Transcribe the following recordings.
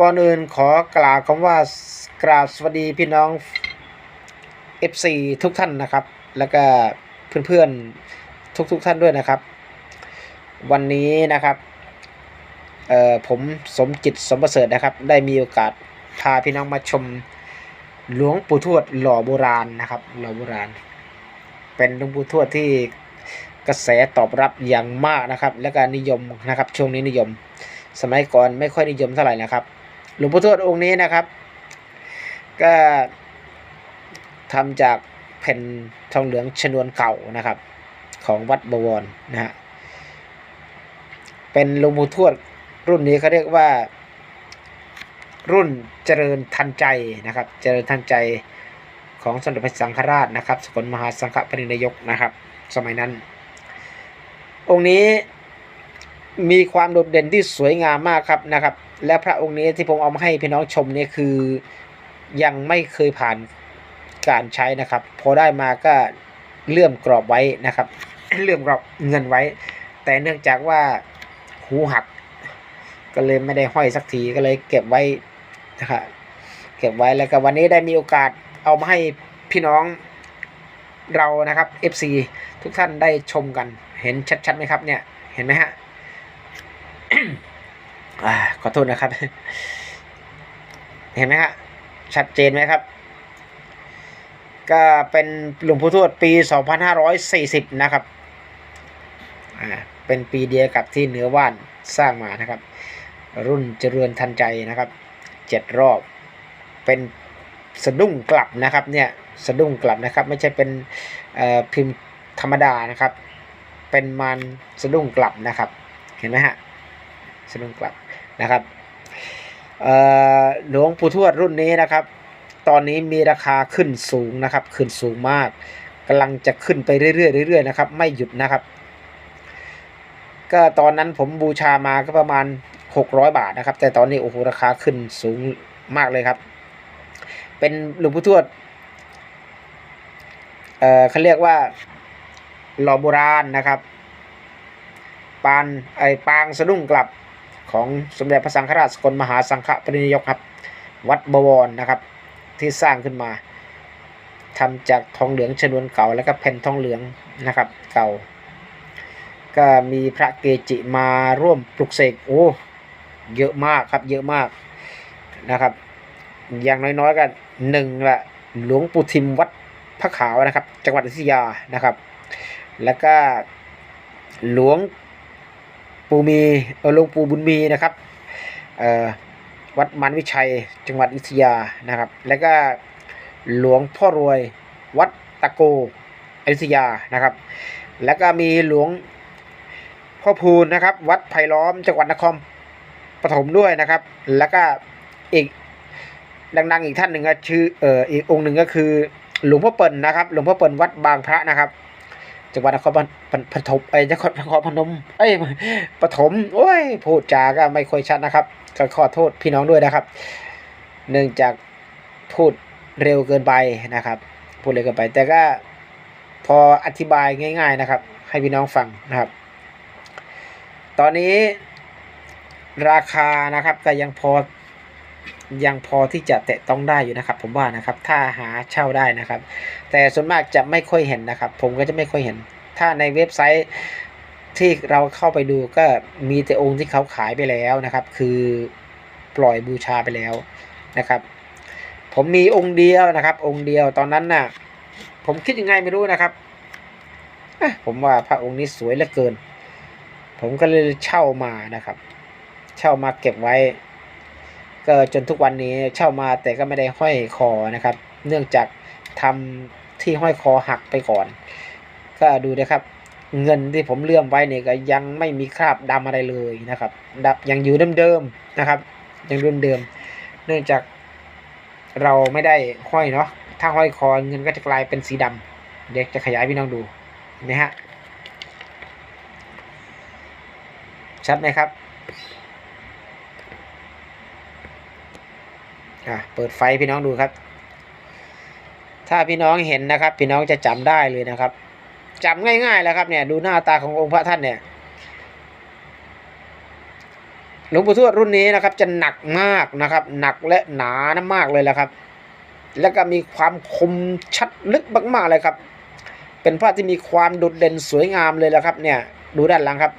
ก่อนอื่นขอกล่าวคำว่ากราบสวัสดีพี่น้อง FC ทุกท่านนะครับ แล้วก็เพื่อนๆทุกๆท่านด้วยนะครับ วันนี้นะครับเอ่อผมสมจิตสมประเสริฐนะครับ ได้มีโอกาสพาพี่น้องมาชมหลวงปู่ทวดหล่อโบราณนะครับ หล่อโบราณ เป็นหลวงปู่ทวดที่กระแสตอบรับอย่างมากนะครับ และก็นิยมนะครับ ช่วงนี้นิยม สมัยก่อนไม่ค่อยนิยมเท่าไหร่นะครับ หลวงปู่ทวดองค์นี้นะครับ ก็ทำจากแผ่นทองเหลืองชนวนเก่านะครับ ของวัดบวรนะฮะเป็นหลวงปู่ทวดรุ่นนี้เขาเรียกว่า รุ่นเจริญทันใจนะครับ เจริญทันใจของสมเด็จพระสังฆราชนะครับสกลมหาสังฆปรินายกนะครับ สมัยนั้น องค์นี้ มีความโดดเด่นที่สวยงามมากครับนะครับ และพระองค์นี้ที่ผมเอามาให้พี่น้องชมนี่คือยังไม่เคยผ่านการใช้นะครับ พอได้มาก็เลื่อมกรอบไว้นะครับ เลื่อมกรอบเงินไว้ แต่เนื่องจากว่าหูหัก ก็เลยไม่ได้ห้อยสักทีก็เลยเก็บไว้นะครับเก็บไว้แล้วก็วันนี้ได้มีโอกาสเอามาให้พี่น้องเรานะครับ FC ทุกท่านได้ชมกันเห็นชัดๆไหมครับเนี่ยเห็นไหมฮะ ขอโทษนะครับ เห็นไหมฮะชัดเจนไหมครับ ก็เป็นหลวงปู่ทวดปี 2540 นะครับ อ่า เป็นปีเดียวกับที่เหนือว่านสร้างมานะครับ รุ่นเจริญทันใจนะครับเจ็ดรอบ เป็นสะดุ้งกลับนะครับ เนี่ยสะดุ้งกลับนะครับ ไม่ใช่เป็นพิมพ์ธรรมดานะครับ เป็นมันสะดุ้งกลับนะครับ เห็นไหมฮะ สะดุ้งกลับนะครับหลวงปู่ทวดรุ่นนี้นะครับ ตอนนี้มีราคาขึ้นสูงนะครับ ขึ้นสูงมากกำลังจะขึ้นไปเรื่อยๆเรื่อยๆนะครับ ไม่หยุดนะครับ ก็ตอนนั้นผมบูชามาก็ประมาณ 600 บาทนะครับ แต่ตอนนี้โอ้โหราคาขึ้นสูงมากเลยครับ เป็นหลวงปู่ทวดเอ่อเขาเรียกว่าหล่อโบราณนะครับ ปานไอปางสะดุ้งกลับ ของสมเด็จพระสังฆราชสกลมหาสังฆปรินายกครับ วัดบวรนะครับที่สร้างขึ้นมาทำจากทองเหลืองชนวนเก่าแล้วก็แผ่นทองเหลืองนะครับ เก่า ก็มีพระเกจิมาร่วมปลุกเสกโอ้เยอะมากครับเยอะมากนะครับ อย่างน้อยๆก็หนึ่งละหลวงปู่ทิมวัดพระขาวนะครับ จังหวัดอยุธยานะครับ แล้วก็หลวง ปูมีเออหลวงปู่บุญมีนะครับวัดมันวิชัยจังหวัดอยุธยานะครับ แล้วก็หลวงพ่อรวยวัดตะโกอยุธยานะครับ แล้วก็มีหลวงพ่อพูนนะครับ วัดไผ่ล้อมจังหวัดนครปฐมด้วยนะครับ แล้วก็อีกดังๆอีกท่านหนึ่งก็ชื่อเอ่ออีกองค์หนึ่งก็คือ หลวงพ่อเปิ่นนะครับ หลวงพ่อเปิ่นวัดบางพระนะครับ จังหวัดนครปฐมไอ้ยนครนครพนมเอ้ยปฐมโอ้ยพูดจาก็ไม่ค่อยชัดนะครับก็ขอโทษพี่น้องด้วยนะครับ เนื่องจากพูดเร็วเกินไปนะครับ พูดเร็วเกินไป แต่ก็พออธิบายง่าย ๆนะครับ ให้พี่น้องฟังนะครับ ตอนนี้ราคานะครับก็ยังพอ ยังพอที่จะแตะต้องได้อยู่นะครับ ผมว่านะครับถ้าหาเช่าได้นะครับ แต่ส่วนมากจะไม่ค่อยเห็นนะครับ ผมก็จะไม่ค่อยเห็น ถ้าในเว็บไซต์ที่เราเข้าไปดูก็มีแต่องค์ที่เขาขายไปแล้วนะครับ คือปล่อยบูชาไปแล้วนะครับ ผมมีองค์เดียวนะครับ องค์เดียวตอนนั้นน่ะ ผมคิดยังไงไม่รู้นะครับผมว่าพระองค์นี้สวยเหลือเกิน ผมก็เลยเช่ามานะครับ เช่ามาเก็บไว้ ก็จนทุกวันนี้เช่ามาแต่ก็ไม่ได้ห้อยคอนะครับ เนื่องจากทำที่ห้อยคอหักไปก่อน ก็ดูนะครับ เงินที่ผมเลื่อมไว้เนี่ยก็ยังไม่มีคราบดำอะไรเลยนะครับดับยังอยู่เดิมๆนะครับ ยังเดิม เนื่องจากเราไม่ได้ห้อยเนาะถ้าห้อยคอเงินก็จะกลายเป็นสีดำเดี๋ยวจะขยายพี่น้องดูนไหมฮะชัดไหมครับ อะเปิดไฟพี่น้องดูครับ ถ้าพี่น้องเห็นนะครับ พี่น้องจะจำได้เลยนะครับจำง่ายๆแล้วครับเนี่ย ดูหน้าตาขององค์พระท่านเนี่ยหลวงปู่ทวดรุ่นนี้นะครับ จะหนักมากนะครับ หนักและหนานมากเลยแหละครับ แล้วก็มีความคมชัดลึกมากๆเลยครับ เป็นพระที่มีความโดดเด่นสวยงามเลยแหละครับ เนี่ย ดูด้านหลังครับ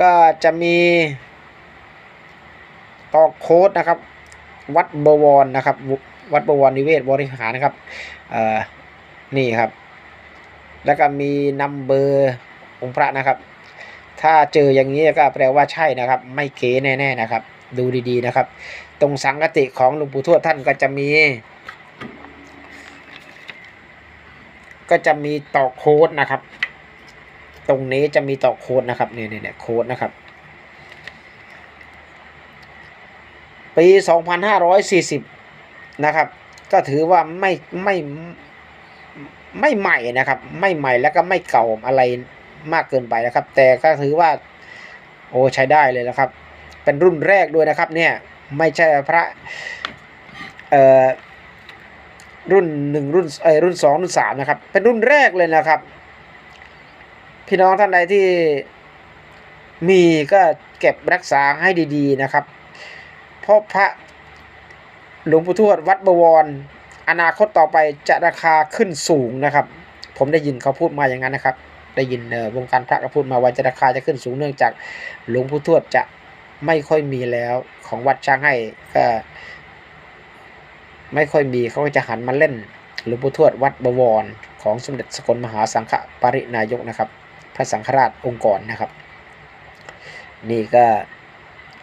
ก็จะมีตอกโค้ดนะครับ วัดบวรนะครับ วัดบวรนิเวศบริหารนะครับนี่ครับ แล้วก็มีนัมเบอร์องค์พระนะครับ ถ้าเจออย่างนี้ก็แปลว่าใช่นะครับ ไม่เก๋แน่ๆนะครับ ดูดีๆนะครับ ตรงสังกติของหลวงปู่ทวดท่านก็จะมี ก็จะมีตอกโค้ดนะครับ ตรงนี้จะมีตอกโค้ดนะครับเนี่ยเนี่ยโค้ดนะครับ ปี 2540 นะครับ ก็ถือว่าไม่ไม่ไม่ใหม่นะครับ ไม่ใหม่แล้วก็ไม่เก่าอะไรมากเกินไปนะครับ แต่ก็ถือว่าโอ้ใช้ได้เลยนะครับ เป็นรุ่นแรกด้วยนะครับ เนี่ยไม่ใช่พระเอ่อรุ่นหนึ่งรุ่นเออรุ่นสองรุ่นสามนะครับ เป็นรุ่นแรกเลยนะครับ พี่น้องท่านใดที่มีก็เก็บรักษาให้ดี ๆ นะครับ พราะพระหลวงปู่ทวดวัดบวร อนาคตต่อไปจะราคาขึ้นสูงนะครับ ผมได้ยินเขาพูดมาอย่างนั้นนะครับ ได้ยินวงการพระก็พูดมาว่าจะราคาจะขึ้นสูงเนื่องจากหลวงปู่ทวดจะไม่ค่อยมีแล้วของวัดช้างให้ก็ไม่ค่อยมีเขาก็จะหันมาเล่นหลวงปู่ทวดวัดบวร ของสมเด็จสกลมหาสังฆปรินายกนะครับ พระสังฆราชองค์กรนะครับ นี่ก็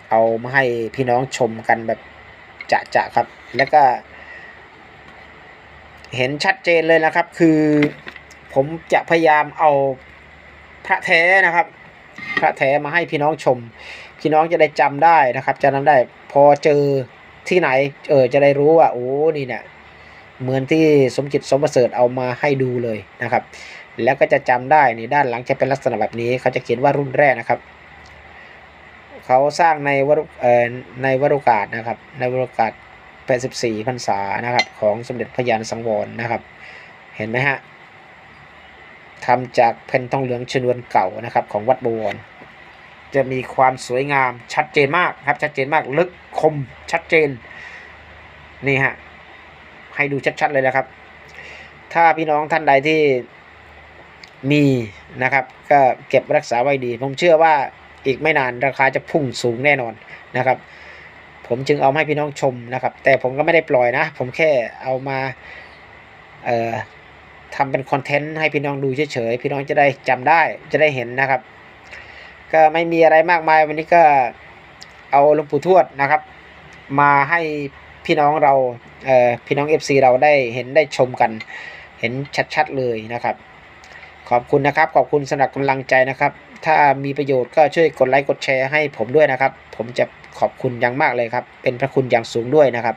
เอามาให้พี่น้องชมกันแบบจะจะครับ แล้วก็ เห็นชัดเจนเลยนะครับ คือผมจะพยายามเอาพระแท้นะครับ พระแท้มาให้พี่น้องชม พี่น้องจะได้จำได้นะครับจะจำได้พอเจอที่ไหน เออจะได้รู้ว่าโอ้นี่เนี่ยเหมือนที่สมจิตสมประเสริฐเอามาให้ดูเลยนะครับ แล้วก็จะจำได้นี่ด้านหลังจะเป็นลักษณะแบบนี้เขาจะเขียนว่ารุ่นแรกนะครับ เขาสร้างในวรุในวรุกาศนะครับ ในวรุกาศ84พรรษานะครับ ของสมเด็จพระยานสังวรนะครับ เห็นไหมฮะทำจากแผ่นทองเหลืองชนวนเก่านะครับ ของวัดบวรจะมีความสวยงามชัดเจนมากครับ ชัดเจนมากลึกคมชัดเจนนี่ฮะให้ดูชัดๆเลยนะครับ ถ้าพี่น้องท่านใดที่มีนะครับ ก็เก็บรักษาไว้ดี ผมเชื่อว่า อีกไม่นานราคาจะพุ่งสูงแน่นอนนะครับ ผมจึงเอามาให้พี่น้องชมนะครับ แต่ผมก็ไม่ได้ปล่อยนะ ผมแค่เอามาทำเป็นคอนเทนต์ให้พี่น้องดูเฉยๆพี่น้องจะได้จำได้จะได้เห็นนะครับ ก็ไม่มีอะไรมากมายวันนี้ก็เอาหลวงปู่ทวดนะครับ มาให้พี่น้องเราเพี่น้อง FC เราได้เห็นได้ชมกัน เห็นชัดๆเลยนะครับ ขอบคุณนะครับ ขอบคุณสำหรับกำลังใจนะครับ ถ้ามีประโยชน์ก็ช่วยกดไลค์กดแชร์ให้ผมด้วยนะครับ ผมจะขอบคุณอย่างมากเลยครับ เป็นพระคุณอย่างสูงด้วยนะครับ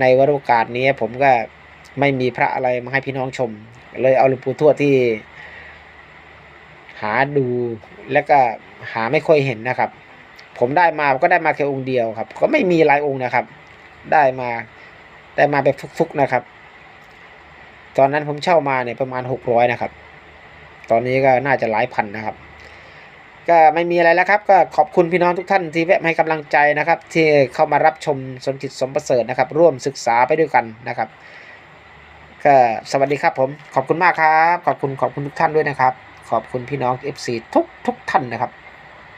ในวาระโอกาสนี้ผมก็ไม่มีพระอะไรมาให้พี่น้องชม เลยเอาหลวงปู่ทวดที่ หาดูแล้วก็หาไม่ค่อยเห็นนะครับ ผมได้มาก็ได้มาแค่องค์เดียวครับ ก็ไม่มีหลายองค์นะครับ ได้มาได้มาแบบฟุกๆนะครับ ตอนนั้นผมเช่ามาเนี่ยประมาณหกร้อยนะครับ ตอนนี้ก็น่าจะหลายพันนะครับ ก็ไม่มีอะไรแล้วครับ ก็ขอบคุณพี่น้องทุกท่านที่แวะให้กำลังใจนะครับ ที่เข้ามารับชมสนจิตสมประเสริฐนะครับ ร่วมศึกษาไปด้วยกันนะครับ ก็สวัสดีครับผมขอบคุณมากครับ ขอบคุณขอบคุณทุกท่านด้วยนะครับ ขอบคุณพี่น้อง FC ทุกทุกท่านนะครับ